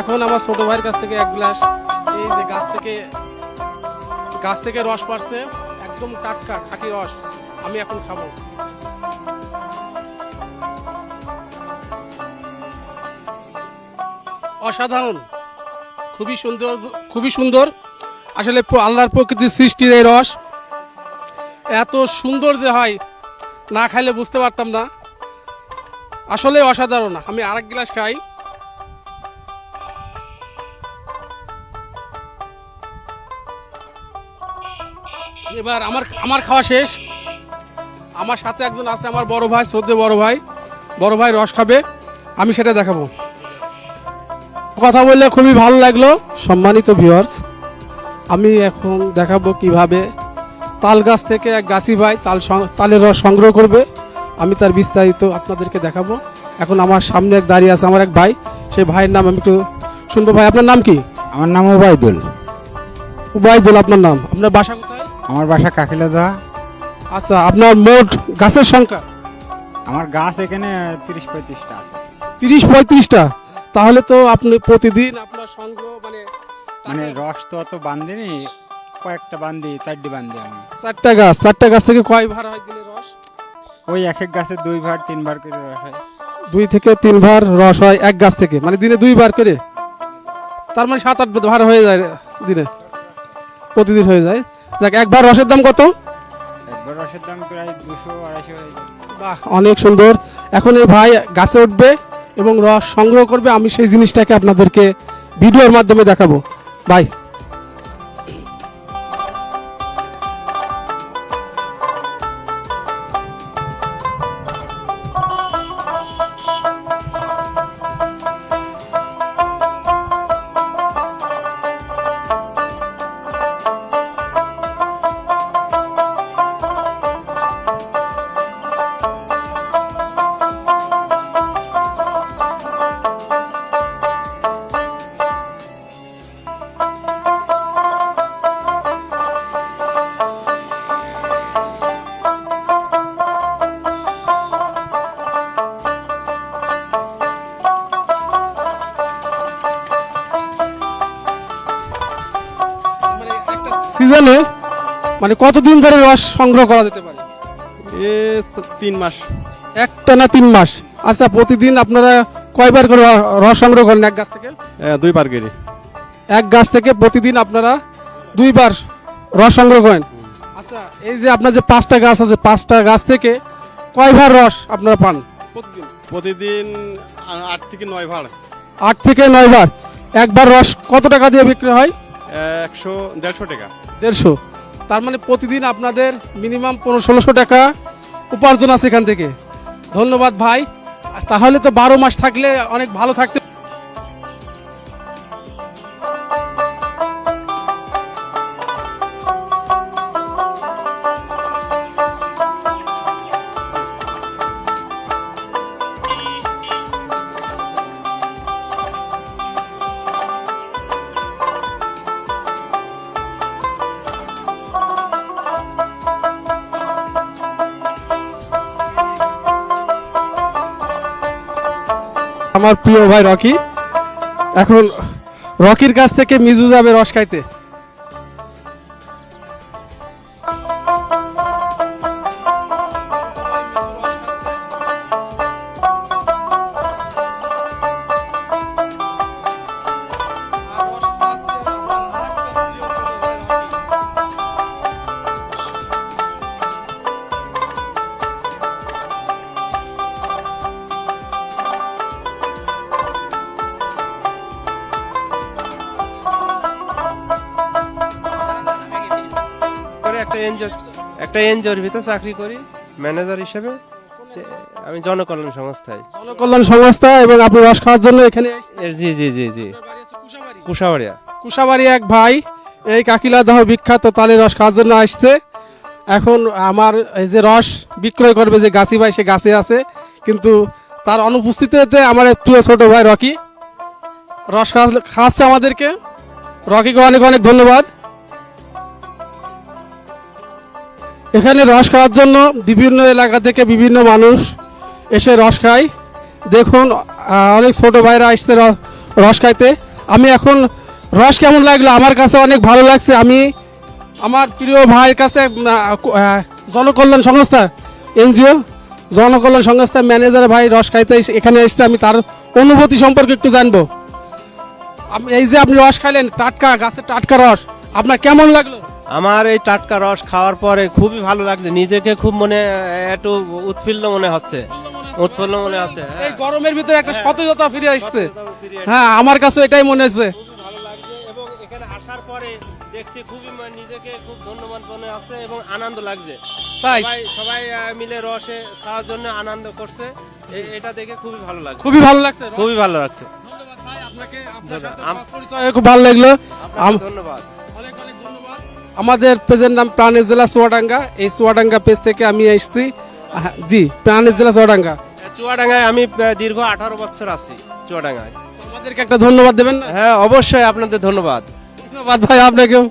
এখন আমার ছোট ভাইয়ের কাছ থেকে এক গ্লাস, এই যে গাছ থেকে গাছ থেকে রস পাড়ছে, একদম টাটকা খাঁটি রস, আমি এখন খাব। অসাধারণ, খুবই সুন্দর খুবই সুন্দর। আসলে আল্লাহর প্রকৃতির সৃষ্টির এই রস, এত সুন্দর যে হয়, না খাইলে বুঝতে পারতাম না। আসলে অসাধারণ, আমি আরেক গ্লাস খাই। এবার আমার আমার খাওয়া শেষ। আমার সাথে একজন আছে আমার বড় ভাই শ্রদ্ধে বড় ভাই। বড় ভাই রস খাবে আমি সেটা দেখাবো। কথা বললে খুবই ভালো লাগল। সম্মানিত ভিউয়ার্স আমি এখন দেখাবো কীভাবে তাল গাছ থেকে এক গাছি ভাই তাল তালের রস সংগ্রহ করবে। আমি তার বিস্তারিত আপনাদেরকে দেখাবো। এখন আমার সামনে এক দাঁড়িয়ে আছে আমার এক ভাই। সেই ভাইয়ের নাম আমি একটু শুনব। ভাই আপনার নাম কি? আমার নাম ওবায়দুল উবাইদুল আপনার নাম? আপনার বাসা কোথায়? আমার বাসা কাকিলাদা আচ্ছা আপনার মোট গাছের সংখ্যা? আমার গাছ এখানে তিরিশ পঁয়ত্রিশটা আছে। তিরিশ পঁয়ত্রিশটা? তাহলে তো আপনি প্রতিদিন আপনার সংগ্রহ মানে মানে রস তো অত বান্ধিনি কয়েকটা বান্ধি চারটি বান্ধি আমি। চারটা গাছ চারটা গাছ থেকে কয় ভার হয় দিনে রস? ওই এক এক গাছে দুই ভার তিন ভার করে রস হয়। দুই থেকে তিন ভার রস হয় এক গাছ থেকে মানে দিনে দুই বার করে? তার মানে সাত আট ভার হয়ে যায় দিনে প্রতিদিন হয়ে যায়। যাক একবার রসের দাম কত? একবার রসের দাম প্রায় দুশো আড়াইশো বাহ অনেক সুন্দর। এখন এই ভাই গাছে উঠবে এবং রস সংগ্রহ করবে। আমি সেই জিনিসটাকে আপনাদেরকে ভিডিওর মাধ্যমে দেখাবো। বাই। সিজনে মানে কতদিন ধরে রস সংগ্রহ করা যেতে পারে? এ তিন মাস। একটা না তিন মাস? আচ্ছা প্রতিদিন আপনারা কয়বার করে রস সংগ্রহ করেন এক গাছ থেকে? এ, দুই পার কেজি এক গাছ থেকে প্রতিদিন আপনারা দুইবার রস সংগ্রহ করেন। আচ্ছা এই যে আপনার যে পাঁচটা গাছ আছে পাঁচটা গাছ থেকে কয়বার রস আপনারা পান প্রতিদিন? প্রতিদিন আট থেকে নয় ভাড়। আট থেকে নয় বার একবার রস কত টাকা দিয়ে বিক্রি হয়? একশো দেড়শো টাকা। দেড়শো। তার মানে প্রতিদিন আপনাদের মিনিমাম পনেরো ষোলোশো টাকা উপার্জন আছে এখান থেকে। ধন্যবাদ ভাই। তাহলে তো বারো মাস থাকলে অনেক ভালো থাকতে আমার প্রিয় ভাই রকি। এখন রকির কাছ থেকে মিজু যাবে রস খাইতে। একটা এনজিও একটা এনজিওর ভিতরে চাকরি করি ম্যানেজার হিসেবে। আমি জনকল্যাণ সংস্থায়। জনকল্যাণ সংস্থা এবং আপনি রস খাওয়ার জন্য এখানে জি জি জি জি। বাড়ি কুশাবাড়িয়া। এক ভাই এই কাকিলাদহ বিখ্যাত তালের রস খাওয়ার জন্য আসছে। এখন আমার এই যে রস বিক্রয় করবে যে গাছি ভাই সে গাছে আছে। কিন্তু তার অনুপস্থিতিতে আমার প্রিয় ছোট ভাই রকি। রস খাওয়া- খাওয়াচ্ছে আমাদেরকে। রকিকে অনেক অনেক ধন্যবাদ। এখানে রস খাওয়ার জন্য বিভিন্ন এলাকা থেকে বিভিন্ন মানুষ এসে রস খায়। দেখুন অনেক ছোটো ভাইরা আসছে রস খাইতে। আমি এখন রস কেমন লাগল? আমার কাছে অনেক ভালো লাগছে। আমি আমার প্রিয় ভাইয়ের কাছে জনকল্যাণ সংস্থা, এনজিও, জনকল্যাণ সংস্থা ম্যানেজার ভাই রস খাইতে এখানে এসেছে। আমি তার অনুভূতি সম্পর্কে একটু জানব। এই যে আপনি রস খাইলেন, টাটকা, গাছের টাটকা রস, আপনার কেমন লাগল? আমার এই টাটকা রস খাওয়ার পরে খুবই ভালো লাগছে। নিজেকে খুব মনে একটু উৎফুল্ল মনে হচ্ছে। উৎফুল্ল মনে হচ্ছে এই হ্যাঁ। গরমের ভিতরে একটা সতেজতা ফিরে আসছে। হ্যাঁ আমার কাছে এটাই মনে হচ্ছে। খুবই ভালো লাগছে এবং এখানে আসার পরে দেখছি খুবই নিজেকে খুব ধন্যবাদ মনে আছে এবং আনন্দ লাগছে। তাই? সবাই মিলে রসে খাওয়ার জন্য আনন্দ করছে। এটা দেখে খুবই ভালো লাগছে। খুবই ভালো লাগছে খুবই ভালো লাগছে। ধন্যবাদ ভাই আপনাকে পরিচয় খুব ভালো লাগল। ধন্যবাদ। আমাদের পেজের নাম প্রাণের জেলা চুয়াডাঙ্গা। এই চুয়াডাঙ্গা পেজ থেকে আমি এসেছি। জি প্রাণের জেলা চুয়াডাঙ্গা। চুয়াডাঙ্গায় আমি দীর্ঘ আঠারো বছর আছি চুয়াডাঙ্গায়। আমাদেরকে একটা ধন্যবাদ দেবেন। হ্যাঁ অবশ্যই আপনাদের ধন্যবাদ। ধন্যবাদ ভাই আপনাকেও।